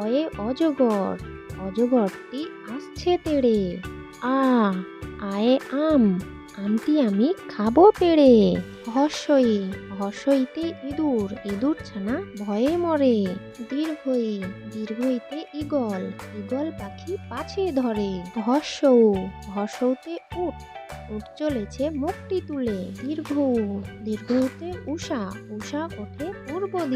অয়ে অজগর, অজগরটি আসছে তেড়ে। আ, আয়ে আম, আমটি আমি খাব পেড়ে। হর্ষই হর্ষইতে ইঁদুর ইঁদুর ছানা ভয়ে মরে। দীর্ঘই, দীর্ঘইতে ঈগল ঈগল পাখি পাছে ধরে। হর্ষৌ হর্ষৌতে উট উট চলেছে মুখটি তুলে। দীর্ঘ দীর্ঘতে উষা উষা ওঠে পূর্ব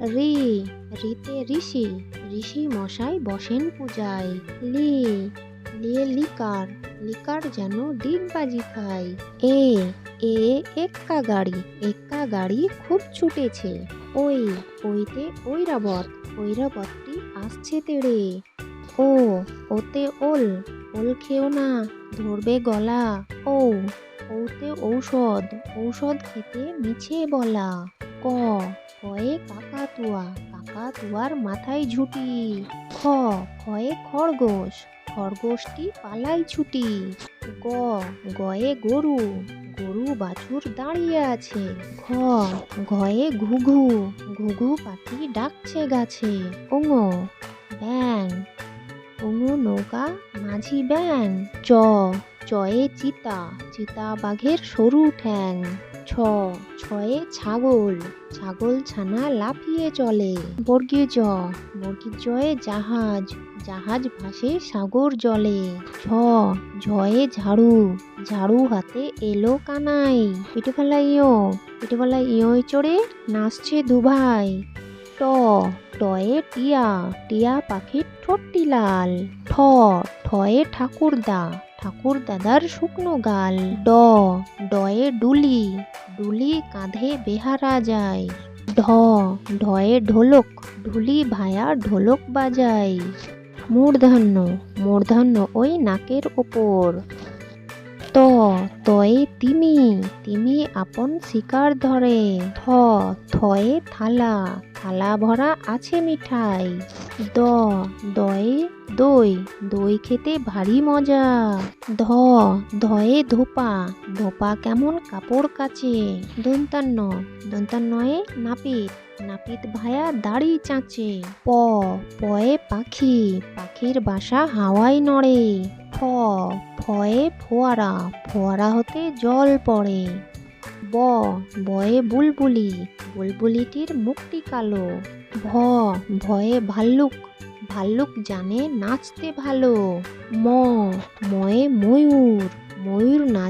রি, রিতে ঋষি ঋষি মশাই বসেন পূজায়। লি লিয়ে লিকার লিকার যেন ডিগবাজি খায়। এ এ, এক্কা গাড়ি এক্কা গাড়ি খুব ছুটেছে। ওই, ওইতে ঐরাবত, ঐরাবতটি আসছে তেড়ে। ও, ওতে ওল ওল খেও না, ধরবে গলা। ও, ওতে ঔষধ ঔষধ খেতে মিছে বলা। ক কয়ে কাকাতুয়া কাকাতুয়ার মাথায় ঝুটি। খ খয়ে খরগোশ, খরগোশটি পালাই ছুটি। গ, গয়ে গরু গরু বাছুর দাঁড়িয়ে আছে। ঘ, ঘয়ে ঘুঘু ঘুঘু পাখি ডাকছে গাছে। ওঙ ব্যাং ওঙ নৌকা, মাঝি ব্যাং চ, চয়ে চিতা চিতা বাঘের সরু ঠ্যাং। ছ, ছয়ে ছাগল। ছাগল ছানা লাফিয়ে চলে। বর্গীয় জ বর্গীর জয়ে জাহাজ। জাহাজ ভাসে সাগর জলে। ছ ঝয়ে ঝাড়ু। ঝাড়ু হাতে এলো কানাই। পিঠে ফেলা ইয়, পিঠে ফেলা ইয় চড়ে নাচছে দুভাই। ট, টয়ে টিয়া। টিয়া পাখির ঠোঁটটি লাল। ঠ, ঠয়ে ঠাকুরদা ঠাকুর দাদার শুকনো গাল। ড, ডয়ে ডুলি ডুলি কাঁধে বেহারা যায়। ঢ ঢয়ে ঢোলক, ঢুলি ভায়া ঢোলক বাজায়। মূর্ধন্য মূর্ধন্য ওই নাকের ওপর। ত তয়ে তিমি তিমি আপন শিকার ধরে। থ থয়ে থালা থালা ভরা আছে মিঠাই। দ, দয়ে দই দই খেতে ভারী মজা। ধ, ধয়ে ধোপা ধোপা কেমন কাপড় কাচে। দন্তান্ন, দন্তান্নয়ে নাপিত নাপিত ভায়া দাড়ি চাঁচে। প, পয়ে পাখি, পাখির বাসা হাওয়ায় নড়ে। ফয়ে ফোয়ারা ফোয়ারা হতে জল পড়ে। ব, বয়ে বুলবুলি, বুলবুলিটির মুখটি কালো। ভ ভয়ে ভাল্লুক ভাল্লুক জানে নাচতে ভালো। ম, ময়ে ময়ূর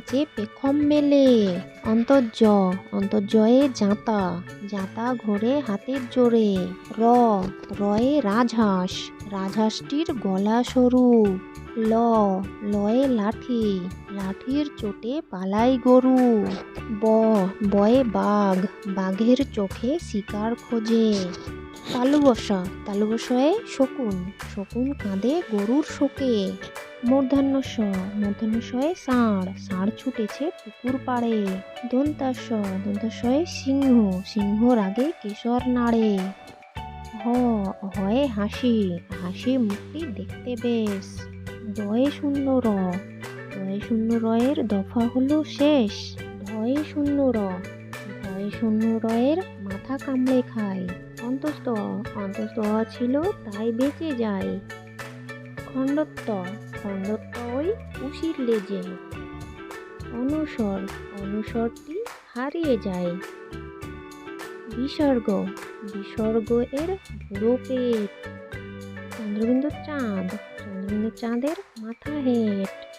নাচে পেখম মেলে। অন্তর্য অন্তর্জয়ে জাঁতা জাঁতা ঘোরে হাতের জোরে। র, রয়ে রাজহাঁস, রাজহাঁসটির গলা সরু। ল, লয়ে লাঠি, লাঠির চোটে পালাই গরু। ব, বয়ে বাঘ, বাঘের চোখে শিকার খোঁজে। তালু বসা তালু বসায় শকুন শকুন কাঁদে গরুর শোকে। মূর্ধন্য স মূর্ধন্য শয়ে ষাঁড় ষাঁড় ছুটেছে পুকুর পাড়ে। দন্তাস দন্তাশয়ে সিংহ, সিংহর আগে কেশর নাড়ে। হ, হয়ে হাসি হাসি মুখটি দেখতে বেশ। দয়ে শূন্য র, দয়ে শূন্য রয়ের দফা হলো শেষ। ধয়ে শূন্য র, ধয়ে শূন্য রয়ের মাথা কামড়ে খায়। অন্তস্থ অন্তস্থ ছিল তাই বেঁচে যায়। খণ্ডত্ব খণ্ডত্ব উশির লেজে। অনুসর অনুসরটি হারিয়ে যায়। বিসর্গ বিসর্গ এর পেট চন্দ্রবিন্দু চাঁদ চন্দ্রবিন্দু চাঁদের মাথা হেট।